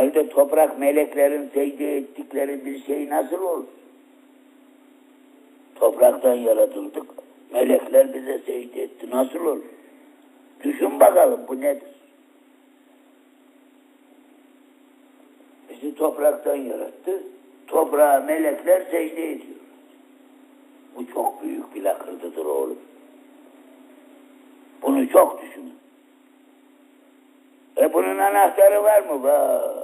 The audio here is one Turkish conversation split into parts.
halde toprak meleklerin secde ettikleri bir şey nasıl olur? Topraktan yaratıldık. Melekler bize secde etti. Nasıl olur? Düşün bakalım bu nedir? Bizi topraktan yarattı. Toprağa melekler secde ediyor. Bu çok büyük bir lakırdıdır oğlum. Bunu çok düşünün. E bunun anahtarı var mı? Var.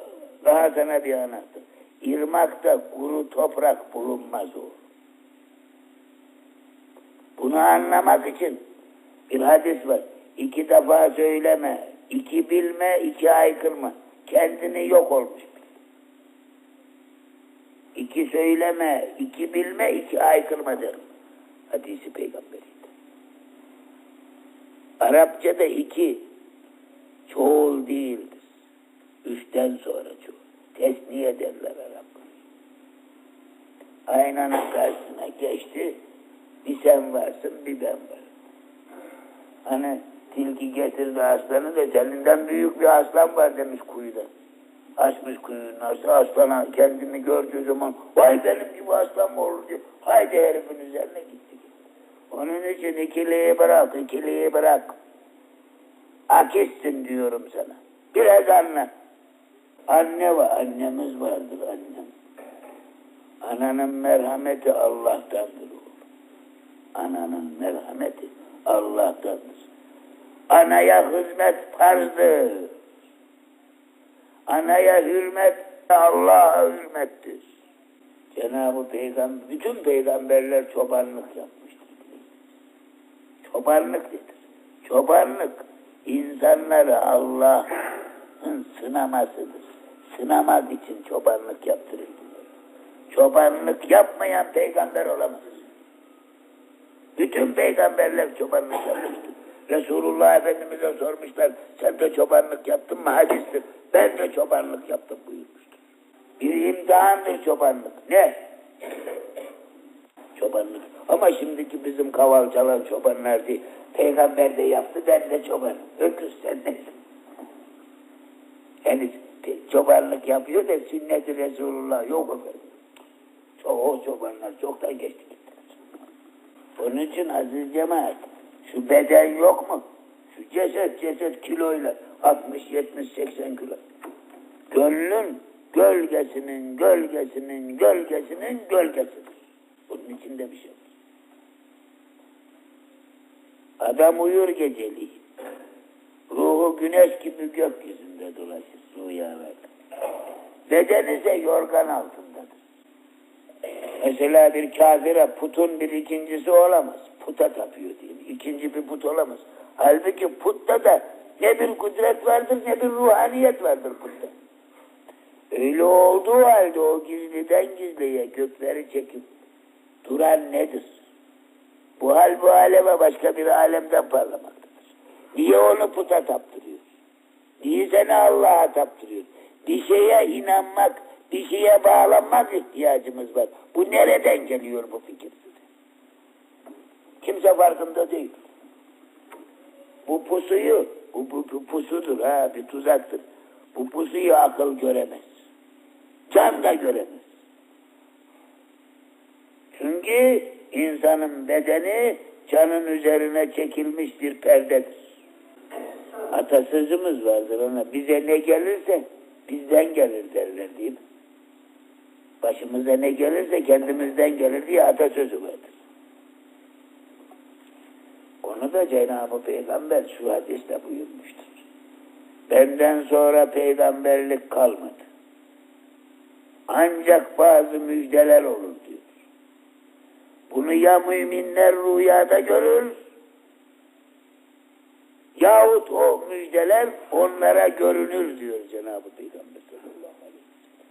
Daha sana bir anahtar. İrmakta kuru toprak bulunmaz o. Bunu anlamak için bir hadis var. İki defa söyleme, iki bilme, iki aykırma. Kendini yok olmuş. İki söyleme, iki bilme, iki aykırma derim. Hadisi peygamberiydi. Arapçada iki çoğul değildir. Üçten sonra çoğul. Tesniye derler Araplar. Aynanın karşısına geçti. Bir sen varsın, bir ben varım. Hani tilki getirdi aslanı da kendinden büyük bir aslan var demiş kuyuda. Açmış kuyunun nasıl aslana kendini gördüğü zaman vay benim gibi aslan mı olur diyor. Haydi herifin üzerine gitti. Onun için ikiliyi bırak, ikiliyi bırak. Akissin diyorum sana. Biraz anla. Anne var, annemiz vardır annem. Ananın merhameti Allah'tandır oğlum. Ananın merhameti Allah'tandır. Anaya hizmet farzdır. Anaya hürmet Allah'a hürmettir. Cenab-ı Peygamber, bütün peygamberler çobanlık yapmıştır. Çobanlık nedir? Çobanlık insanları Allah'ın sınamasıdır. Sınamak için çobanlık yaptırıldı. Çobanlık yapmayan peygamber olamaz. Bütün peygamberler çobanlık yapmıştır. Resulullah Efendimiz'e sormuşlar, sen de çobanlık yaptın mı? Hadistir. Ben de çobanlık yaptım buyurmuştur. Bir imtihandır çobanlık. Ne? Çobanlık. Ama şimdiki bizim kaval çalan çobanlar değil. Peygamber de yaptı, ben de çobanım. Öküz sen nesin? Yani çobanlık yapıyor da sünnet-i Resulullah yok efendim. Çoğu çobanlar çoktan geçti gittiler. Onun için aziz cemaat, şu beden yok mu? Şu ceset ceset kiloyla 60, 70, 80 kilo. Gönlün gölgesinin, gölgesinin, gölgesinin gölgesidir. Bunun içinde bir şey yok. Adam uyur geceliğin. Ruhu güneş gibi gökyüzünde dolaşır. Ver. Beden yorgan altındadır. Mesela bir kafire putun bir ikincisi olamaz. Puta tapıyor diyeyim. İkinci bir put olamaz. Halbuki putta da ne bir kudret vardır ne bir ruhaniyet vardır putta. Öyle olduğu halde o gizliden gizliye gökleri çekip duran nedir? Bu hal bu aleme başka bir alemden parlamaktadır. Niye onu puta taptırıyor? Seni Allah'a taptırıyor? Bir şeye inanmak, bir şeye bağlanmak ihtiyacımız var. Bu nereden geliyor bu fikir? Kimse farkında değil. Bu pusuyu, bu, bu, bu pusudur ha, bir tuzaktır. Bu pusuyu akıl göremez. Can da göremez. Çünkü insanın bedeni canın üzerine çekilmiş bir perdedir. Atasözümüz vardır ona. Bize ne gelirse bizden gelir derler mi? Başımıza ne gelirse kendimizden gelir diye atasözü vardır. Onu da Cenab-ı Peygamber şu hadiste buyurmuştur. Benden sonra peygamberlik kalmadı. Ancak bazı müjdeler olur diyor. Bunu ya müminler rüyada görür yahut o müjdeler onlara görünür diyor Cenab-ı Peygamber sallallahu aleyhi ve sellem.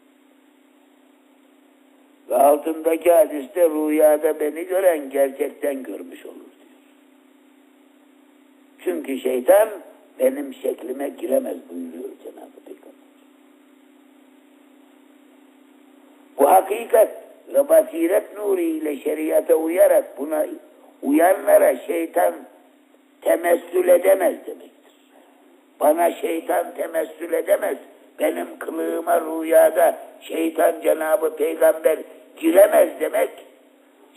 Ve altındaki hadiste rüyada beni gören gerçekten görmüş olur diyor. Çünkü şeytan benim şeklime giremez buyuruyor Cenab-ı Peygamber. Bu hakikat ve basiret nuru ile şeriata uyarak buna uyanlara şeytan temessül edemez demektir. Bana şeytan temessül edemez. benim kılığıma rüyada şeytan Cenabı Peygamber giremez demek,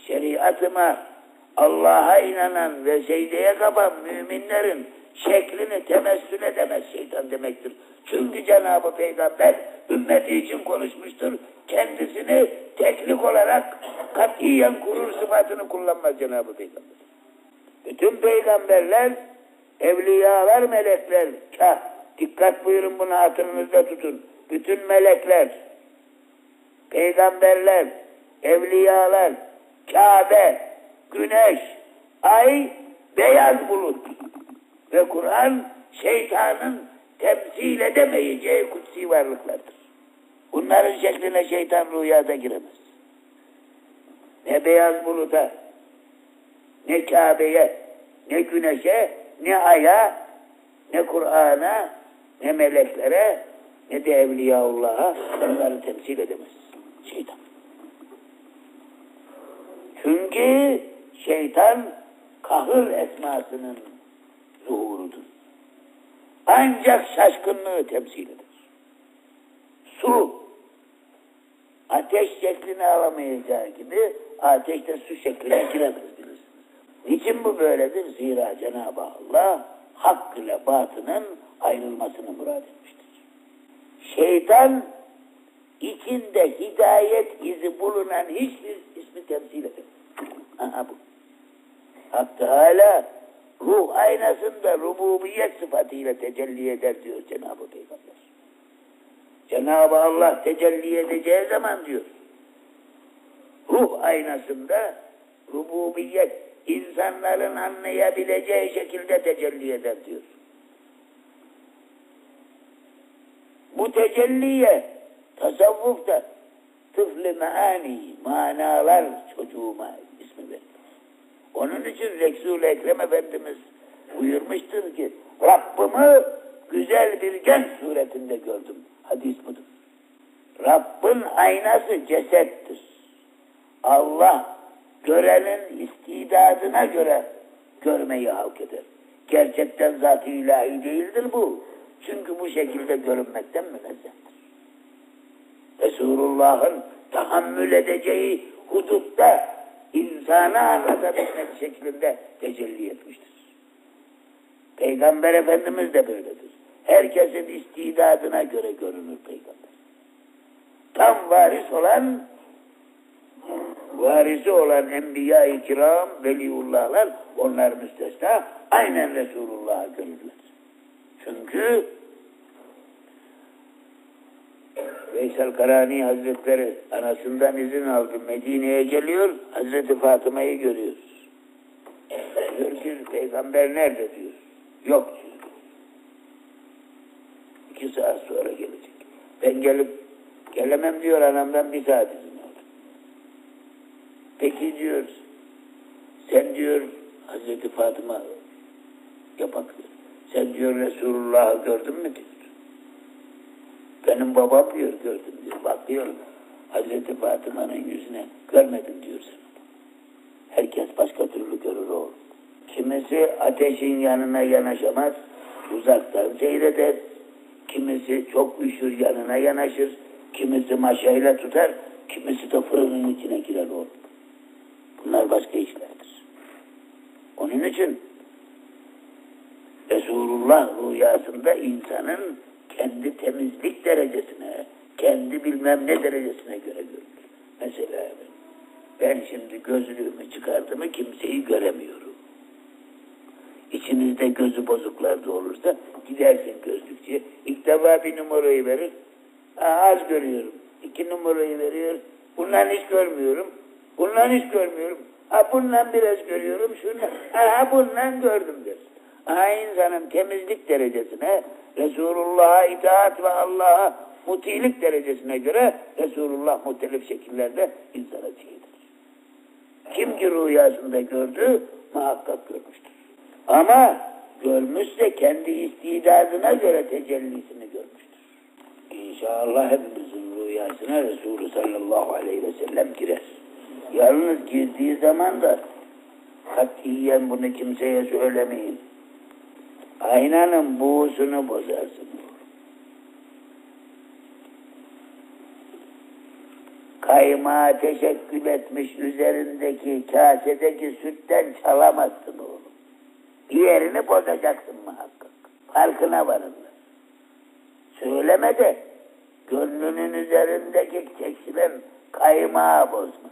şeriatıma Allah'a inanan ve secdeye kapan müminlerin şeklini temessül edemez şeytan demektir. Çünkü Cenab-ı Peygamber ümmeti için konuşmuştur. Kendisini teknik olarak katiyen kurur sıfatını kullanmaz Cenab-ı Peygamber. Bütün peygamberler, evliyalar, melekler, kah, dikkat buyurun bunu hatırınızda tutun. Bütün melekler, peygamberler, evliyalar, Kabe, güneş, ay, beyaz bulut ve Kur'an şeytanın temsil edemeyeceği kutsi varlıklardır. Bunların şekline şeytan rüyada giremez. Ne beyaz buluta, ne Kabe'ye, ne güneşe, ne aya, ne Kur'an'a, ne meleklere, ne de Evliyaullah'a onları temsil edemez. Şeytan. Çünkü şeytan kahır esmasının zuhurudur. Ancak şaşkınlığı temsil eder. Su, ateş şeklini alamayacağı gibi ateş de su şekline giremez. Niçin bu böyledir? Zira Cenab-ı Allah hak ile batının ayrılmasını murad etmiştir. Şeytan içinde hidayet izi bulunan hiçbir ismi temsil edemez. Aha bu. Hak Teala ruh aynasında rububiyet sıfatıyla tecelli eder diyor Cenab-ı Peygamber. Cenab-ı Allah tecelli edeceği zaman diyor. Ruh aynasında rububiyet insanların anlayabileceği şekilde tecelli eder diyor. Bu tecelliye tasavvufta tıflı meani, manalar çocuğuma ismi verilir. Onun için Resul-i Ekrem Efendimiz buyurmuştur ki Rabbimi güzel bir genç suretinde gördüm. Hadis budur. Rabbin aynası cesettir. Allah görenin istidadına göre görmeyi hak eder. Gerçekten zat-ı ilahi değildir bu. Çünkü bu şekilde görünmekten münezzehtir. Resulullah'ın tahammül edeceği hudutta insanı anlatabilmek şeklinde tecelli etmiştir. Peygamber Efendimiz de böyledir. Herkesin istidadına göre görünür peygamber. Tam varis olan varisi olan enbiya-i kiram, veliullahlar onlar müstesna aynen Resulullah'a görürler. Çünkü Veysel Karani Hazretleri anasından izin aldı. Medine'ye geliyor. Hazreti Fatıma'yı görüyor. Diyor ki peygamber nerede diyor. Yok diyor. İki saat sonra gelecek. Ben gelip gelemem diyor anamdan bir saat izin Peki diyor sen diyor Hazreti Fatıma yapak diyor. Sen diyor Resulullah'ı gördün mü diyor. Benim babam diyor gördüm diyor. Bak diyor Hazreti Fatıma'nın yüzüne görmedim diyor sen. Herkes başka türlü görür oğlum. Kimisi ateşin yanına yanaşamaz, uzaktan seyreder. Kimisi çok üşür yanına yanaşır. Kimisi maşayla tutar. Kimisi de fırının içine girer oğlum. Bunlar başka işlerdir. Onun için Resulullah rüyasında insanın kendi temizlik derecesine, kendi bilmem ne derecesine göre görülür. Mesela ben şimdi gözlüğümü çıkardığımı kimseyi göremiyorum. İçinizde gözü bozuklar da olursa gidersin gözlükçüye. İlk defa bir numarayı verir. Ha, az görüyorum. İki numarayı veriyor. Bundan hiç görmüyorum. Bundan hiç görmüyorum. Ha bundan biraz görüyorum. Şundan. Ha bundan gördüm dersin. Ha insanın temizlik derecesine, Resulullah'a itaat ve Allah'a mutilik derecesine göre Resulullah muhtelif şekillerde insana şeydir. Kim ki rüyasında gördü, muhakkak görmüştür. Ama görmüşse kendi istidadına göre tecellisini görmüştür. İnşallah hepimizin rüyasına Resulü sallallahu aleyhi ve sellem girer. Yalnız girdiği zaman da katiyen bunu kimseye söylemeyin. Aynanın buğusunu bozarsınız. Kaymağa teşekkül etmiş üzerindeki kasedeki sütten çalamazsın oğlum. Diğerini bozacaksın muhakkak. Farkına varınlar. Söyleme de gönlünün üzerindeki kesilen kaymağı bozma.